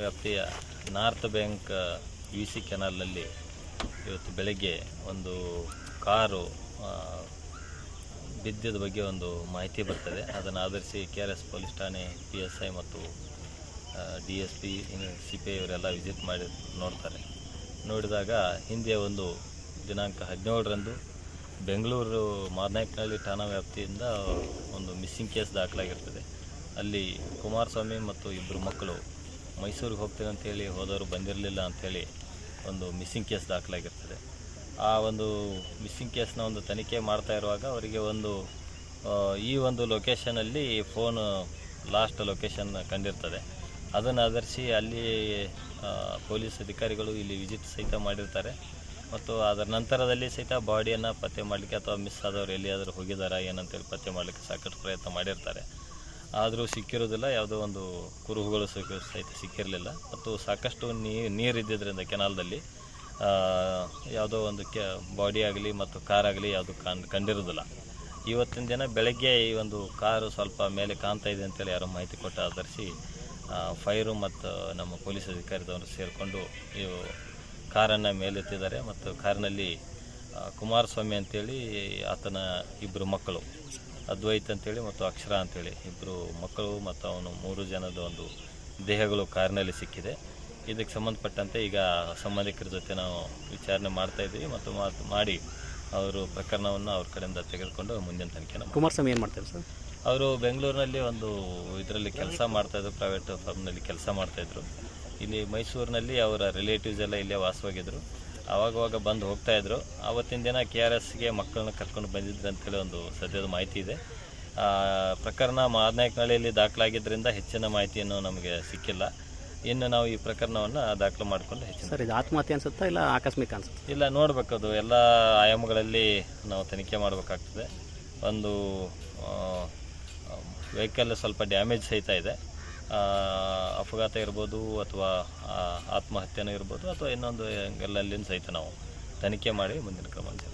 ವ್ಯಾಪ್ತಿಯ north bank U C ಕೆನಾಲ್ನಲ್ಲಿ ಇವತ್ತು ಬೆಳಗ್ಗೆ ಒಂದು ಕಾರು ಬಿದ್ದದ ಬಗ್ಗೆ ಒಂದು ಮಾಹಿತಿ ಬರ್ತದೆ. ಅದನ್ನು ಆಧರಿಸಿ ಕೆ ಆರ್ ಎಸ್ ಪೊಲೀಸ್ ಠಾಣೆ, ಪಿ ಎಸ್ ಐ ಮತ್ತು D S P C P ಇವರೆಲ್ಲ ವಿಸಿಟ್ ಮಾಡಿ ನೋಡ್ತಾರೆ. ನೋಡಿದಾಗ ಹಿಂದೆ ಒಂದು ದಿನಾಂಕ ಹದಿನೇಳರಂದು ಬೆಂಗಳೂರು ಮಾರ್ನಾಯ್ಕನಹಳ್ಳಿ ಠಾಣಾ ವ್ಯಾಪ್ತಿಯಿಂದ ಒಂದು ಮಿಸ್ಸಿಂಗ್ ಕೇಸ್ ದಾಖಲಾಗಿರ್ತದೆ. ಅಲ್ಲಿ ಕುಮಾರಸ್ವಾಮಿ ಮತ್ತು ಇಬ್ಬರು ಮಕ್ಕಳು ಮೈಸೂರಿಗೆ ಹೋಗ್ತೇನೆ ಅಂತೇಳಿ ಹೋದವರು ಬಂದಿರಲಿಲ್ಲ ಅಂಥೇಳಿ ಒಂದು ಮಿಸ್ಸಿಂಗ್ ಕೇಸ್ ದಾಖಲಾಗಿರ್ತದೆ. ಆ ಒಂದು ಮಿಸ್ಸಿಂಗ್ ಕೇಸ್ನ ಒಂದು ತನಿಖೆ ಮಾಡ್ತಾ ಇರುವಾಗ ಅವರಿಗೆ ಒಂದು ಈ ಒಂದು ಲೊಕೇಶನಲ್ಲಿ ಫೋನ್ ಲಾಸ್ಟ್ ಲೊಕೇಶನ್ ಕಂಡಿರ್ತದೆ. ಅದನ್ನು ಆಧರಿಸಿ ಅಲ್ಲಿ ಪೊಲೀಸ್ ಅಧಿಕಾರಿಗಳು ಇಲ್ಲಿ ವಿಸಿಟ್ ಸಹಿತ ಮಾಡಿರ್ತಾರೆ. ಮತ್ತು ಅದರ ನಂತರದಲ್ಲಿ ಸಹಿತ ಬಾಡಿಯನ್ನು ಪತ್ತೆ ಮಾಡಲಿಕ್ಕೆ ಅಥವಾ ಮಿಸ್ ಆದವರು ಎಲ್ಲಿಯಾದರೂ ಹೋಗಿದ್ದಾರಾ ಏನಂತೇಳಿ ಪತ್ತೆ ಮಾಡಲಿಕ್ಕೆ ಸಾಕಷ್ಟು ಪ್ರಯತ್ನ ಮಾಡಿರ್ತಾರೆ. ಆದರೂ ಸಿಕ್ಕಿರೋದಿಲ್ಲ, ಯಾವುದೋ ಒಂದು ಕುರುಹುಗಳು ಸಹಿತ ಸಿಕ್ಕಿರಲಿಲ್ಲ. ಮತ್ತು ಸಾಕಷ್ಟು ನೀರು ಇದ್ದಿದ್ದರಿಂದ ಕೆನಾಲ್ದಲ್ಲಿ ಯಾವುದೋ ಒಂದು ಕೆ, ಬಾಡಿ ಆಗಲಿ ಮತ್ತು ಕಾರ್ ಆಗಲಿ ಯಾವುದು ಕಾಣ್ ಕಂಡಿರೋದಿಲ್ಲ. ಇವತ್ತಿನ ದಿನ ಬೆಳಗ್ಗೆ ಈ ಒಂದು ಕಾರು ಸ್ವಲ್ಪ ಮೇಲೆ ಕಾಣ್ತಾ ಇದೆ ಅಂತೇಳಿ ಯಾರೋ ಮಾಹಿತಿ ಕೊಟ್ಟು ಆಧರಿಸಿ ಫೈರು ಮತ್ತು ನಮ್ಮ ಪೊಲೀಸ್ ಅಧಿಕಾರಿದವರು ಸೇರಿಕೊಂಡು ಇವು ಕಾರನ್ನು ಮೇಲೆತ್ತಿದ್ದಾರೆ. ಮತ್ತು ಕಾರಿನಲ್ಲಿ ಕುಮಾರಸ್ವಾಮಿ ಅಂತೇಳಿ ಆತನ ಇಬ್ಬರು ಮಕ್ಕಳು. ಅದ್ವೈತ್ ಅಂತೇಳಿ ಮತ್ತು ಅಕ್ಷರ ಅಂತೇಳಿ ಇಬ್ಬರು ಮಕ್ಕಳು ಮತ್ತು ಅವನು ಮೂರು ಜನದ ಒಂದು ದೇಹಗಳು ಕಾರಿನಲ್ಲಿ ಸಿಕ್ಕಿದೆ. ಇದಕ್ಕೆ ಸಂಬಂಧಪಟ್ಟಂತೆ ಈಗ ಸಂಬಂಧಿಕರ ಜೊತೆ ನಾವು ವಿಚಾರಣೆ ಮಾಡ್ತಾ ಇದ್ದೀವಿ ಮತ್ತು ಮಾತು ಮಾಡಿ ಅವರು ಪ್ರಕರಣವನ್ನು ಅವ್ರ ಕಡೆಯಿಂದ ತೆಗೆದುಕೊಂಡು ಮುಂದಿನ ತನಿಖೆ ಕುಮಾರಸ್ವಾಮಿ ಏನು ಮಾಡ್ತಾರೆ ಸರ್? ಅವರು ಬೆಂಗಳೂರಿನಲ್ಲಿ ಒಂದು ಇದರಲ್ಲಿ ಕೆಲಸ ಮಾಡ್ತಾಯಿದ್ರು ಪ್ರೈವೇಟ್ ಫಾರ್ಮ್ನಲ್ಲಿ ಕೆಲಸ ಮಾಡ್ತಾಯಿದ್ರು ಇಲ್ಲಿ ಮೈಸೂರಿನಲ್ಲಿ ಅವರ ರಿಲೇಟಿವ್ಸ್ ಎಲ್ಲ ಇಲ್ಲೇ ವಾಸವಾಗಿದ್ದರು ಆವಾಗವಾಗ ಬಂದು ಹೋಗ್ತಾ ಇದ್ರು. ಆವತ್ತಿನ ದಿನ ಕೆ ಆರ್ ಎಸ್ಗೆ ಮಕ್ಕಳನ್ನ ಕರ್ಕೊಂಡು ಬಂದಿದ್ರು ಅಂತೇಳಿ ಒಂದು ಸದ್ಯದ ಮಾಹಿತಿ ಇದೆ. ಪ್ರಕರಣ ಮಾದನಾಯಕನಹಳ್ಳಿಯಲ್ಲಿ ದಾಖಲಾಗಿದ್ದರಿಂದ ಹೆಚ್ಚಿನ ಮಾಹಿತಿಯನ್ನು ನಮಗೆ ಸಿಕ್ಕಿಲ್ಲ. ಇನ್ನು ನಾವು ಈ ಪ್ರಕರಣವನ್ನು ದಾಖಲು ಮಾಡಿಕೊಂಡು ಹೆಚ್ಚಿನ ಸರ್ ಇದು ಆತ್ಮಹತ್ಯೆ ಅನ್ಸುತ್ತಾ ಇಲ್ಲ ಆಕಸ್ಮಿಕ ಅನ್ಸುತ್ತೆ? ಇಲ್ಲ ನೋಡಬೇಕದು ಎಲ್ಲ ಆಯಾಮಗಳಲ್ಲಿ ನಾವು ತನಿಖೆ ಮಾಡಬೇಕಾಗ್ತದೆ. ಒಂದು ವೆಹಿಕಲ್ ಸ್ವಲ್ಪ ಡ್ಯಾಮೇಜ್ ಸಹಿತ ಇದೆ. ಅಪಘಾತ ಇರ್ಬೋದು ಅಥವಾ ಆತ್ಮಹತ್ಯೆನೂ ಇರ್ಬೋದು ಅಥವಾ ಇನ್ನೊಂದು ಎಲ್ಲೆಲ್ಲಿಂದ ಸಹಿತ ನಾವು ತನಿಖೆ ಮಾಡಿ ಮುಂದಿನ ಕ್ರಮ ಜರುಗಿಸ್ತೀವಿ